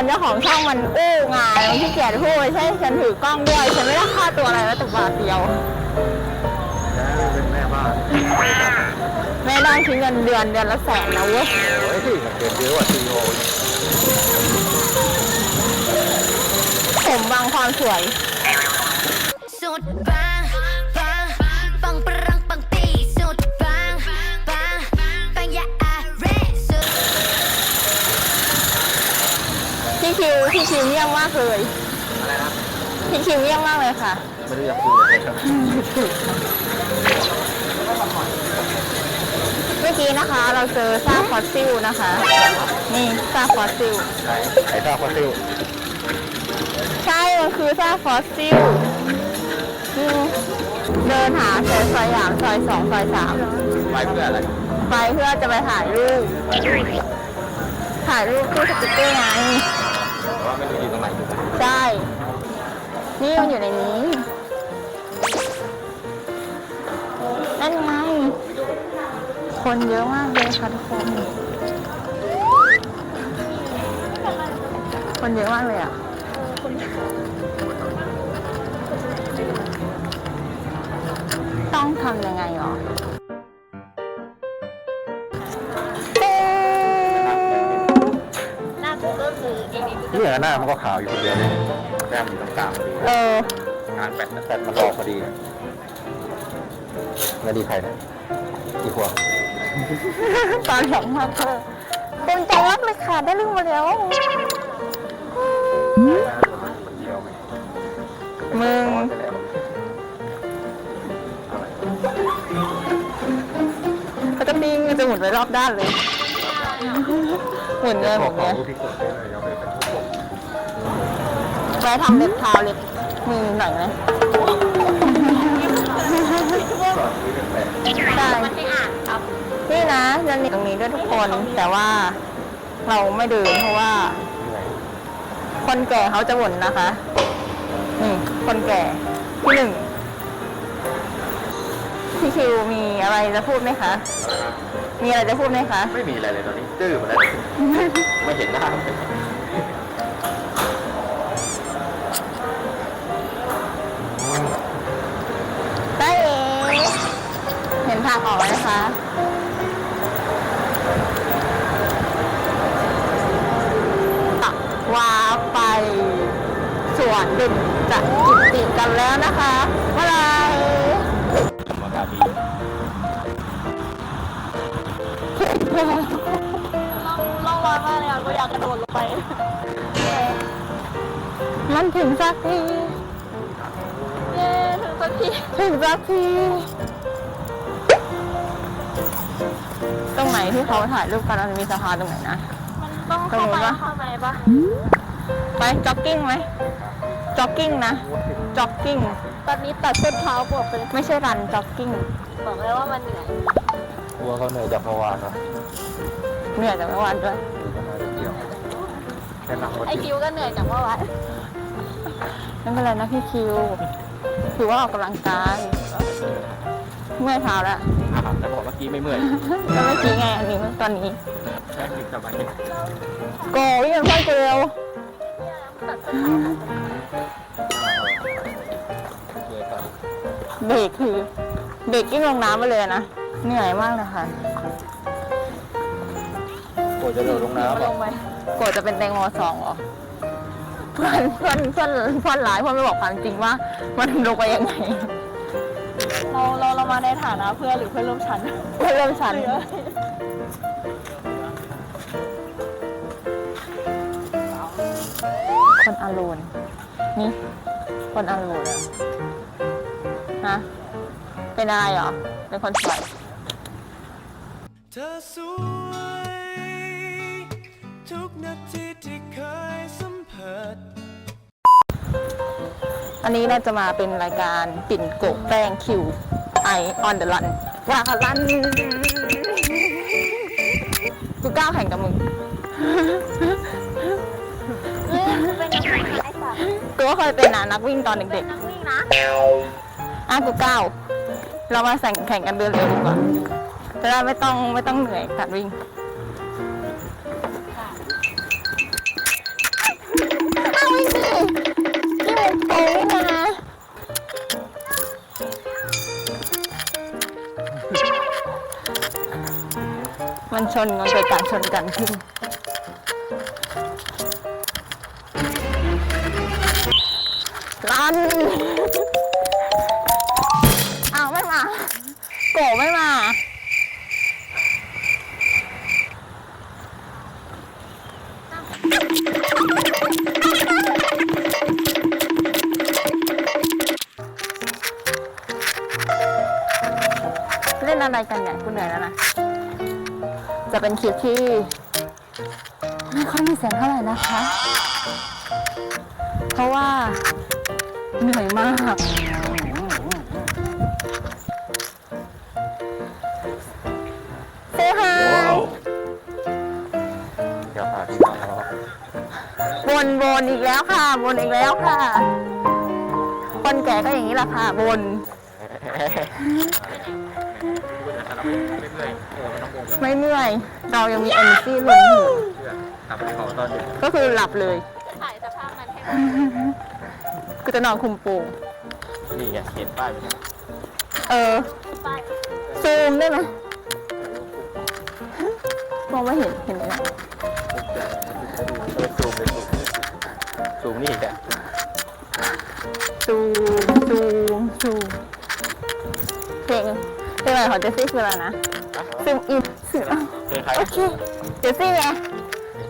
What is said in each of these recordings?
นเจ้าของช่องมันอู้งานมันขี้เกียจพูดใช่ฉันถือกล้องด้วย ฉันไม่ได้ค่าตัวอะไรแล้วแต่บาทเดียว แล้วเป็นแม่บ้านแม่ได้คิดเงินเดือนเดือนละแสนนะเว้ยโอ้ยที่เกินเยอะกว่าซีโอผมบางความสวย เยี่ยมมากเลยอะไรนะพี่คิวเยี่ยมมากเลยค่ะ ไม่รู้จะคุยอะไรครับ เมื่อกี้นะคะ เราเจอซากฟอสซิลนะคะ นี่ซากฟอสซิล ไหนไอ้ตาคอซิลใช่ มันคือซากฟอสซิลนี่เดินหาซอยสยามซอยสองซอยสามไปเพื่ออะไรไปเพื่อจะไปถ่ายรูป ถ่ายรูปตู้สติ๊กเกอร์ไง ใช่นี่มันอยู่ในนี้ นั่นไง คนเยอะมากเลยค่ะทุกคน คนเยอะมากเลยอะต้องทำยังไงหรอ หน้ามันก็ขาวอยู่คนเดียวเลยแก้มอยู่ตรงกลางพอดีเออ งานแปดนะแปดมันหลอกพอดีแล้วดีใครเนี่ยกี่ขวบตอนหลังมากเธอเต็มใจมากเลยค่ะได้ลืมมาแล้วคนเดียวไหมมึงซ้อนไปแล้วปกติมันจะหมุนไปรอบด้านเลย หมุนเลยหมุนขเลองยรูปที่กดไปเลยเอาไปเป็นทุกคนไว้ทำเล็บเท้าเล็บมือหน่อยไหมสอนคุยกันแปลกใช่มันไม่อ่านครับนี่นะจะหนีตรงนี้ด้วยทุกคนแต่ว่าเราไม่ดื่มเพราะว่าเหนื่อยคนแก่เขาจะบ่นนะคะนี่คนแก่ที่หนึ่งพี่คิวมีอะไรจะพูดไหมคะ มีอะไรจะพูดไหมคะ ไม่มีอะไรเลยตอนนี้ ดื้อหมาแล้ว ไม่เห็นหน้า นติกันแล้วนะคะบ๊ายบายอากาศดีลองวางมากเลยอะกูอยากกระโดดลงไป มันถึงสักที เย้ถึงสักที ถึงสักที ตรงไหนที่เขาถ่ายรูปกันมันมีสะพานตรงไหนนะ มันต้องเข้าไปข้างในปะไปจ็อกกิ้งไหม จ็อกกิ้งนะ จ็อกกิ้ง ตอนนี้ตัดเส้นเท้าบวกไปเลยไม่ใช่รัน จ็อกกิ้ง บอกเลยว่ามันเหนื่อยกลัวเขาเหนื่อยจากเมื่อวานนะเหนื่อยแต่ไม่วันด้วยดูกันมาเดียวแค่นั่งรถไอติดคิวก็เหนื่อยจากเมื่อวานไม่เป็นไรนะพี่คิว ถือว่าออกกำลังกาย เมื่อยเท้าแล้วอ่าแต่บอกเมื่อกี้ไม่เมื่อยแล้วเมื่อกี้ไงอันนี้ตอนนี้ แค่กินสบาย โกวิ่งกันเพื่อนกูเร็ว เยอะกันเบรกคือ เบรกกิ้งลงน้ำไปเลยนะ เหนื่อยมากเลยค่ะโอ้จะเดินลงน้ำลอะงไปโกรธจะเป็นแตงโมสองเหรอ เพื่อนเพื่อนเพื่อนเพื่อนหลายเพื่อนไม่บอกความจริงว่า มันลงไปยังไง เราเราเรามาในฐานะเพื่อนหรือเพื่อนร่วมชั้นเพื่อนเริ่มชันคนอารู นนี่ คนอารูนฮะเป็นอะไรเหรอ เป็นคนสวยเธอสวยทุกนาทีที่เคยสัมผัสอันนี้เราจะมาเป็นรายการปิ่นโกะแป้งคิวไอออนเดอะรันว่ารันกูก้าวแข่งกับมึง กูก็เคยเป็นนะนักวิ่งตอนเด็กๆนักวิ่งนะอะกูเก้าวเรามาแข่งแข่งกันเดินเร็วดีกว่าจะได้ไม่ต้องไม่ต้องเหนื่อยการวิ่ง เอาไว้สิที่มันโป๊ะนะ มันชนกันเกิดการชนกันขึ้น อ้าวไม่มา โกไม่มา เล่นอะไรกันเนี่ยกูเหนื่อยแล้วนะ จะเป็นคลิปที่ ไม่ค่อยมีเสียงเท่าไหร่นะคะ เพราะว่า เหนื่อยมาก เซฮาย เดี๋ยวพาที่น้องวนวนอีกแล้วค่ะวนอีกแล้วค่ะ คนแก่ก็อย่างนี้แหละค่ะวนไม่เมื่อยเออไม่ต้องโกงไม่เมื่อย เรายังมี energy ล้นอยู่เพื่อทำให้เขาตอนเด็ก ก็คือหลับเลย กูจะนอนคุมโปงนี่ไงเห็นป้ายไหมเออ ซูมได้ไหมมองไม่เห็นเห็นไหมเนี่ยเออซูมเลยซูมซูมนี่อีกอะซูมซูมซูมเพลงเพลงอะไรของเจสซี่คืออะไรนะซูมอินซูมเคยใครโอเคเจสซี่ไง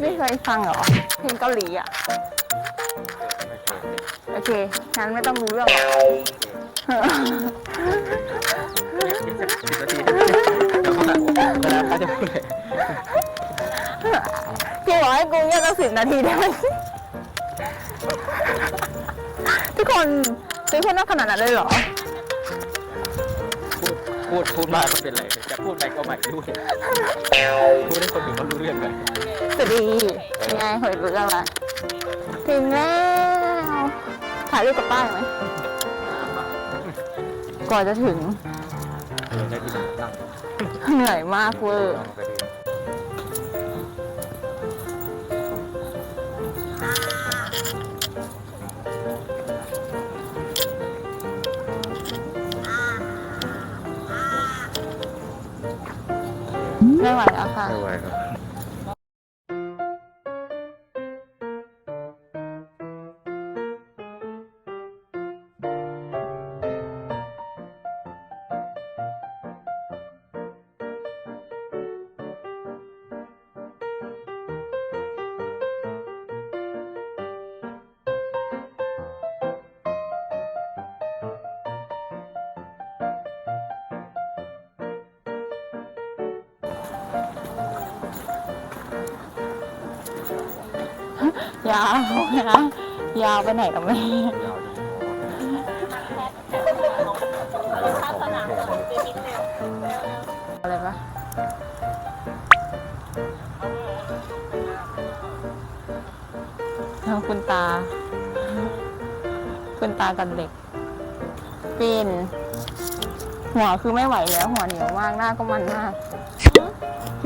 ไม่เคยฟังเหรอเพลงเกาหลีอะไม่ เคยโอเค งั้นไม่ต้องรู้เรื่องหรอกสิบนาทีเดี๋ยวเขาเวลาเขาจะพูดเลยพี่บอกให้กูเงียบตั้งสิบนาทีได้ไหมทุกคนทุกคนน่าขนาดนั้นเลยเหรอ พูดพูดพูดมากก็เป็นไรจะพูดไปก็ไม่รู้พูดให้คนอื่นเขารู้เรื่องเลย สวัสดียังไงหอยรู้เรื่องละถึงแล้ว ถ่ายรูปกับป้ายไหมก่อนจะถึงเออได้ที่นั่งนั่งเหนื่อยมากเวอร์นั่งไปดีไม่ไหวแล้วค่ะ ไม่ไหวครับ ยาวนะยาวไปไหนกับแม่ยาวดีอะไรปะเอาคุณตา คุณตากับเด็กปีนหัวคือไม่ไหวแล้ว หัวเหนียวมากหน้าก็มันมาก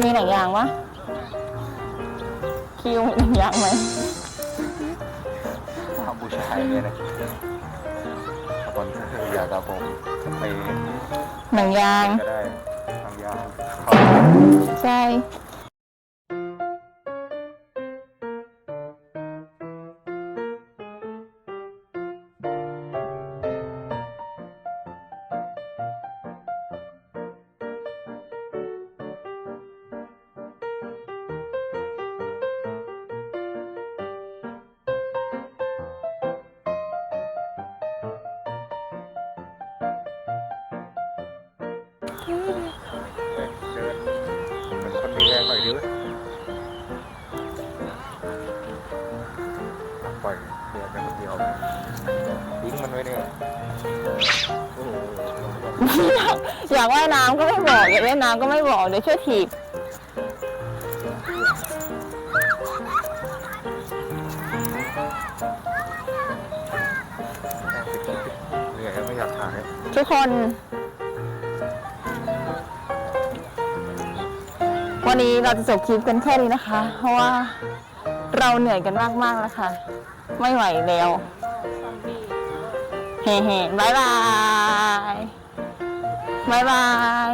มีหนังยางวะคิวมีหนังยางไหม ทำบูชาเนี่ยนะตอนที่อยากกับผมไปหนังยางก็ได้ทางยาวใช่ เดินเป็นคนมีแรงหน่อยดิวปล่อยเดินไปคนเดียวทิ้งมันไว้เนี่ยโอ้โหอยากว่ายน้ำก็ไม่บอกอยากเล่นน้ำก็ไม่บอกเดี๋ยวช่วยถีบเหนื่อยไม่อยากถ่ายทุกคน วันนี้เราจะจบคลิปกันแค่นี้นะคะ เพราะว่าเราเหนื่อยกันมากๆแล้วค่ะ ไม่ไหวแล้วเเฮ้ๆบายบายบายบาย